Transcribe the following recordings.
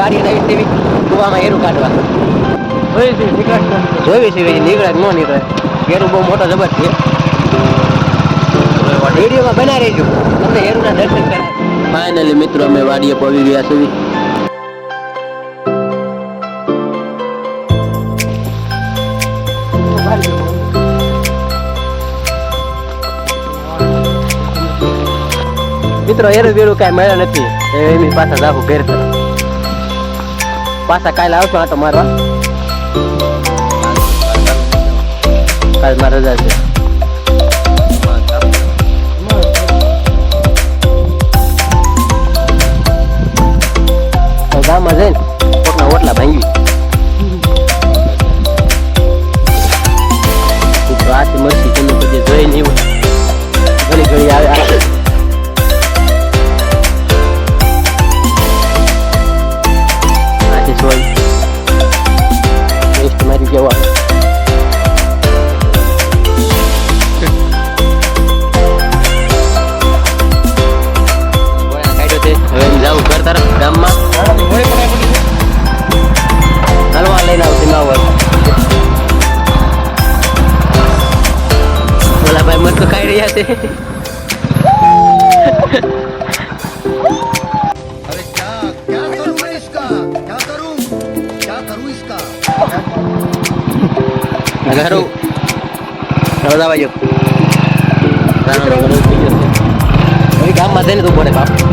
વાડી આવી તેવી કુવામાં એરું કાઢવા. જોઈ છે નીકળે જોઈ છે નીકળે ન નીકળે. એરું બહુ મોટો જબર છે. વિડીયોમાં બના રહેજો. તમને એરુના દર્શન કરાય. ફાઇનલી મિત્રો અમે વાડીએ પહોંચી ગયા સુધી મિત્રો એરું બેરું કાંઈ મળ્યા નથી. એની એમની પાછા જાખું ઘેર તરફ પાછા કાલે આવશો આટો મારવા? કાલ મારે રજા છે. ગામમાં જઈને તો ખાઈ રહ્યા છે નજારો નર્મદા બાજુ. ગામમાં જઈને તું બોલે બાપ.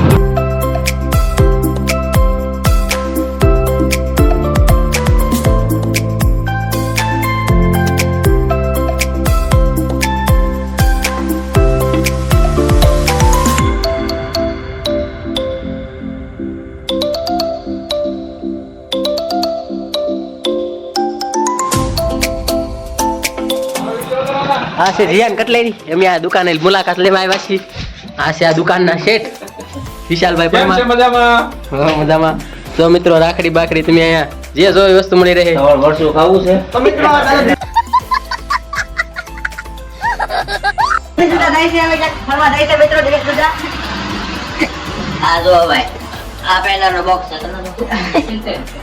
આ છે રિયાન કટલેરી. એમ આ દુકાને મુલાકાત લેવા આવ્યા છીએ. આ છે આ દુકાનના શેઠ વિશાલભાઈ પરમાર. મજામાં? હા, મજામાં. તો મિત્રો રાખડી બાકડી તમે અહીંયા જે જો વસ્તુ મળી રહે. વર્ષો ખાવું છે? તો મિત્રો આ જો ભાઈ આ પેલા બોક્સ છે. તમને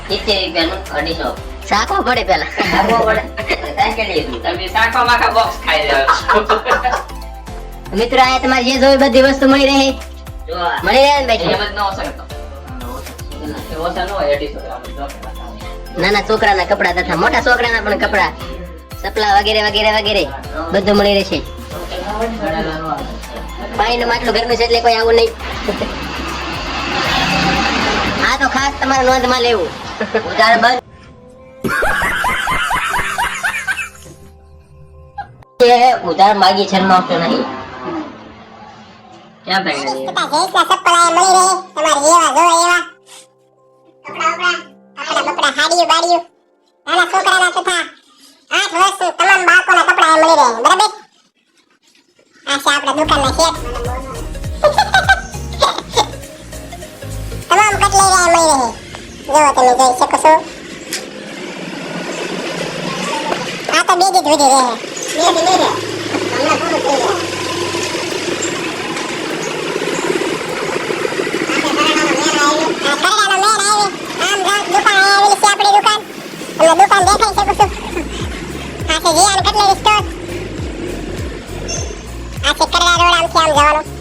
સિત્તેર રૂપિયાનું અઢીસો શાકો પડે પેલા આપવો પડે. કાંઈ તમે શાકમાં માખા બોક્સ ખાઈ રહ્યા છો. મિત્રો આ તમારે જે જોઈ બધી વસ્તુ મળી રહે. મળી રહે ને એમ ભાઈ જ ન ઓછા કરતો એ ઓછા ન હોય અઢીસો ગ્રામ જ જો કે નાના છોકરાના કપડા તથા મોટા છોકરાના પણ કપડા. સપલા વગેરે વગેરે વગેરે. બધું મળી રહેશે. પાણીનું માટલું ઘરનું છે એટલે કોઈ આવું નહીં. આ તો ખાસ તમારે નોંધમાં લેવું. ઉધાર બંધ. એ ઉધાર માગી છે નહોતો નહીં. ક્યાં ભાઈ તમામ કટલેરી મળી રહે જો તમે જોઈ શકો છો આ તો બે દી વધી રહે બે દી નહીં રહે હમણાં પૂરું થઈ જાય આ કરેલાનો મેળ આવી. આમ જો દુકાન અહીં આવેલી છે. આપણી દુકાન તમને દુકાન દેખાઈ શકો છો આ છે જીયાન કટલેરી સ્ટોર આ છે કરડા રોડ આમથી આમ જવાનું.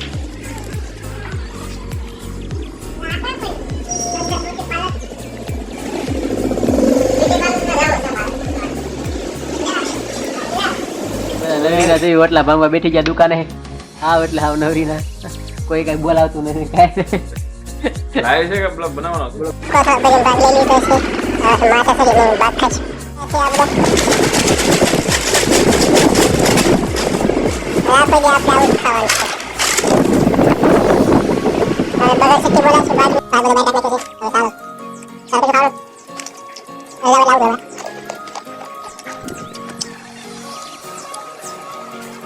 નવીના જેવી ઓટલા ભાંગવા બેઠી ગયા દુકાને આવ એટલે આવ નવરીના કોઈ કઈ બોલાવતું નથી કાંઈ લાવે છે કે પેલા બનાવવાનો છે?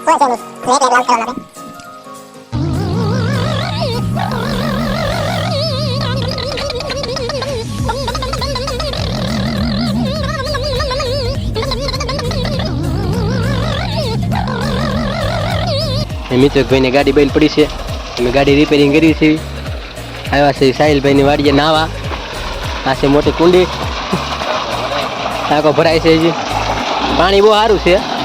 કોણ મિત્રભાઈને ગાડી બહેન પડી છે. અમે ગાડી રિપેરિંગ કરી છે. આવ્યા છે સાહિલભાઈની વાડીએ નાવા. આ છે મોટી કુંડી. ટાંકો ભરાય છે હજી. પાણી બહુ સારું છે.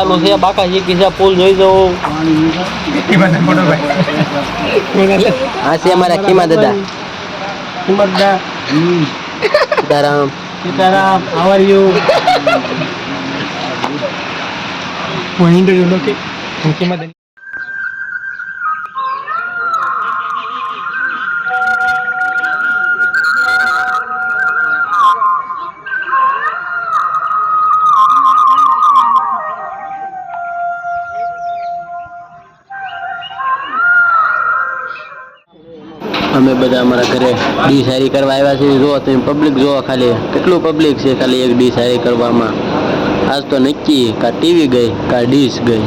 ચાલુ છે બાકા શીખી છે પુલ જોઈ જવું. હા છે અમારા ખીમા દાદા. Sitaram. Sitaram how are you point interview નોકી મુખ્યમંત્રી અમે બધા અમારા ઘરે ડીશ હારી કરવા આવ્યા છીએ. જો તમે પબ્લિક જોવો ખાલી. કેટલું પબ્લિક છે ખાલી એક ડીશ હારી કરવામાં? આજ તો નક્કી કા ટીવી ગઈ, કા ડીશ ગઈ?